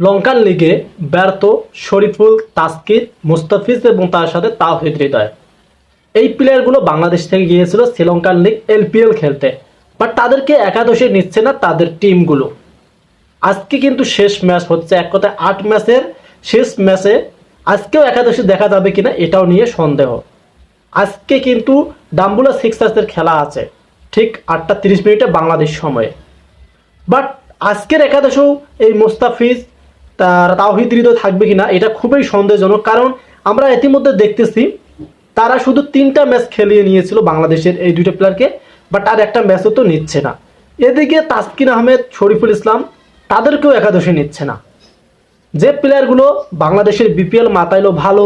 লঙ্কান লিগে ব্যর্থ শরীফুল তাস্কির মুস্তাফিজ এবং তার সাথে তাওহিদ হৃদয় এই প্লেয়ারগুলো বাংলাদেশ থেকে গিয়েছিল শ্রীলঙ্কান লিগ এলপিএল খেলতে বাট তাদেরকে একাদশে নিচ্ছে না তাদের টিমগুলো আজকে কিন্তু শেষ ম্যাচ হচ্ছে এক কথায় আট ম্যাচের শেষ ম্যাচে আজকেও একাদশে দেখা যাবে কিনা এটাও নিয়ে সন্দেহ। আজকে কিন্তু ডাম্বুলা সিক্সার্সের খেলা আছে, ঠিক আটটা তিরিশ মিনিটে বাংলাদেশ সময়ে। বাট আজকের একাদশেও এই মোস্তাফিজ তার তাওহিদ হৃদয় থাকবে কিনা, এটা খুবই সন্দেহজনক। কারণ আমরা ইতিমধ্যে দেখতেছি, তারা শুধু তিনটা ম্যাচ খেলিয়ে নিয়েছিল বাংলাদেশের এই দুইটা প্লেয়ারকে বাট আর একটা ম্যাচও তো নিচ্ছে না। এদিকে তাসকিন আহমেদ, শরীফুল ইসলাম, তাদেরকেও একাদশে নিচ্ছে না। যে প্লেয়ারগুলো বাংলাদেশের বিপিএল মাতাইলো ভালো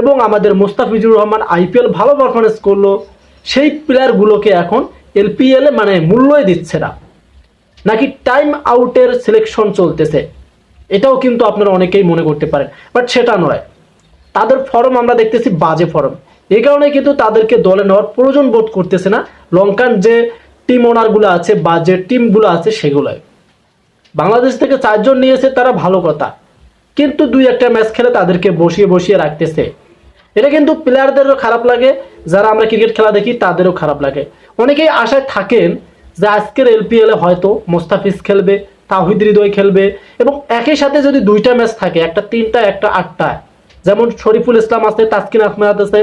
এবং আমাদের মুস্তাফিজুর রহমান আইপিএল ভালো পারফরমেন্স করল, সেই প্লেয়ারগুলোকে এখন এলপিএলে মানে মূল্যই দিচ্ছে না। নাকি টাইম আউটের সিলেকশন চলতেছে। এটাও কিন্তু আপনারা অনেকেই মনে করতে পারেন বাট সেটা নয়। তাদের ফর্ম আমরা দেখতেছি বাজে ফর্ম। এই কারণে কিন্তু তাদেরকে দলে নেওয়ার প্রয়োজন বোধ করতেছে না। লঙ্কান যে টিম ওনারগুলো আছে বা যে টিমগুলো আছে সেগুলোয় বাংলাদেশ থেকে চারজন নিয়েছে, তারা ভালো কথা। কিন্তু দুই একটা ম্যাচ খেলে তাদেরকে বসিয়ে বসিয়ে রাখতেছে। এটা কিন্তু প্লেয়ারদেরও খারাপ লাগে, যারা আমরা ক্রিকেট খেলা দেখি, তাদেরও খারাপ লাগে। অনেকেই আশায় থাকেন যে আজকের এলপিএলে হয়তো মোস্তাফিজ খেলবে তাহিদ হৃদয় খেলবে এবং একই সাথে যদি দুইটা ম্যাচ থাকে, একটা তিনটা, একটা আটটা, যেমন শরীফুল ইসলাম আছে, তাসকিন আহমেদ আছে,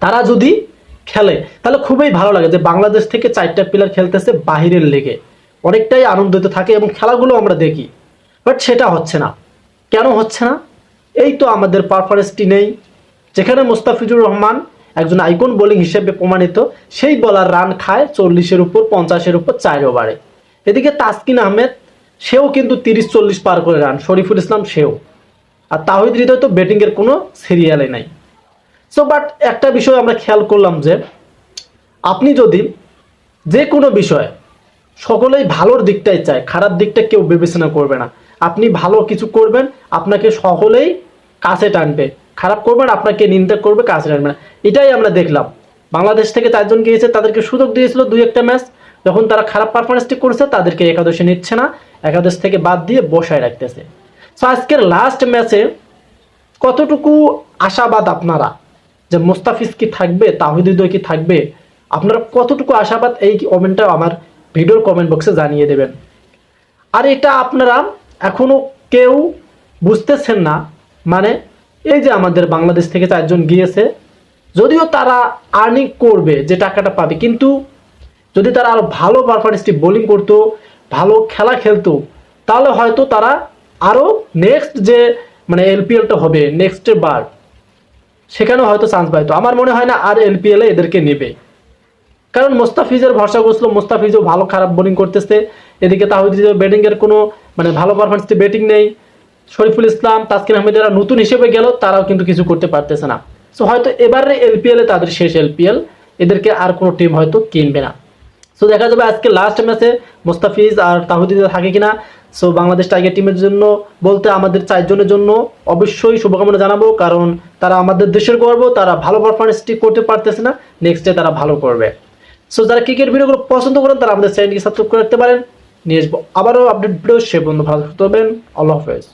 তারা যদি খেলে, তাহলে খুবই ভালো লাগে যে বাংলাদেশ থেকে চারটা প্লেয়ার খেলতেছে বাহিরের লেগে অনেকটাই আনন্দিত থাকে এবং খেলাগুলো আমরা দেখি। বাট সেটা হচ্ছে না। কেন হচ্ছে না? এই তো আমাদের পারফরমেন্সটি নেই। যেখানে মোস্তাফিজুর রহমান একজন আইকন বোলিং হিসেবে প্রমাণিত, সেই বলার রান খায় চল্লিশের উপর, পঞ্চাশের উপর চার ওভারে এদিকে তাসকিন আহমেদ সেও কিন্তু তিরিশ চল্লিশ পার করে রান শরীফুল ইসলাম সেও। আর তাহিদ হৃদয় তো ব্যাটিংয়ের কোনো সিরিয়ালে নাই। সো বাট একটা বিষয় আমরা খেয়াল করলাম যে, আপনি যদি যে কোনো বিষয়ে সকলেই ভালোর দিকটাই চায়, খারাপ দিকটা কেউ বিবেচনা করবে না। আপনি ভালো কিছু করবেন, আপনাকে সকলেই কাছে টানবে। খারাপ করবেন, আপনাকে নিন্দা করবে, কাছে টানবে না। এটাই আমরা দেখলাম। বাংলাদেশ থেকে চারজন গিয়েছে, তাদেরকে সুযোগ দিয়েছিল দুই একটা ম্যাচ যখন তারা খারাপ পারফরমেন্সটি করেছে, তাদেরকে একাদশে নিচ্ছে না। একাদশ থেকে বাদ দিয়ে বসায় রাখতেছে। সো আজকের লাস্ট ম্যাচে কতটুকু আশাবাদ আপনারা? যে মুস্তাফিজ কি থাকবে? তাহিদ হৃদয় কি থাকবে? আপনারা কতটুকু আশাবাদ? এই কমেন্টটা আমার ভিডিওর কমেন্ট বক্সে জানিয়ে দেবেন। আর এটা আপনারা এখনও কেউ বুঝতেছেন না। মানে এই যে আমাদের বাংলাদেশ থেকে চারজন গিয়েছে, যদিও তারা আর্নিং করবে, যে টাকাটা পাবে, কিন্তু যদি তারা আরও ভালো পারফরমেন্সটি বোলিং করতো ভালো খেলা খেলতো, তাহলে হয়তো তারা আরও নেক্সট যে মানে এলপিএলটা হবে নেক্সট বার। সেখানেও হয়তো চান্স পাইতো আমার মনে হয় না আর এলপিএলে এদেরকে নেবে। কারণ মোস্তাফিজের ভরসা করছিল, মোস্তাফিজও ভালো খারাপ বোলিং করতেছে। এদিকে তাহিদ ব্যাটিং এর কোনো মানে ভালো পারফরমেন্স ব্যাটিং নেই। শরীফুল ইসলাম, তাসকিন আহমেদ যারা নতুন হিসেবে গেল, তারাও কিন্তু কিছু করতে পারতেছে না। সো হয়তো এবারে এলপিএলে তাদের শেষ এলপিএল এদেরকে আর কোনো টিম হয়তো কিনবে না। সো দেখা যাবে আজকে লাস্ট ম্যাচে মোস্তাফিজ আর তাহিদ থাকে কিনা। সো বাংলাদেশ টাইগার টিমের জন্য বলতে আমাদের চারজনের জন্য অবশ্যই শুভকামনা জানাব, কারণ তারা আমাদের দেশের গর্ব, তারা ভালো পারফরমেন্সটি করতে পারতেছে না নেক্সট ডে তারা ভালো করবে। সো যারা ক্রিকেট ভিডিওগুলো পছন্দ করেন, তারা আমাদের চ্যানেলকে সাবস্ক্রাইব করে রাখতে পারেন। নিয়ে আসব আবারও আপডেট ভিডিও, সে বন্ধু ভালো থাকতে হবেন আল্লাহ হাফেজ।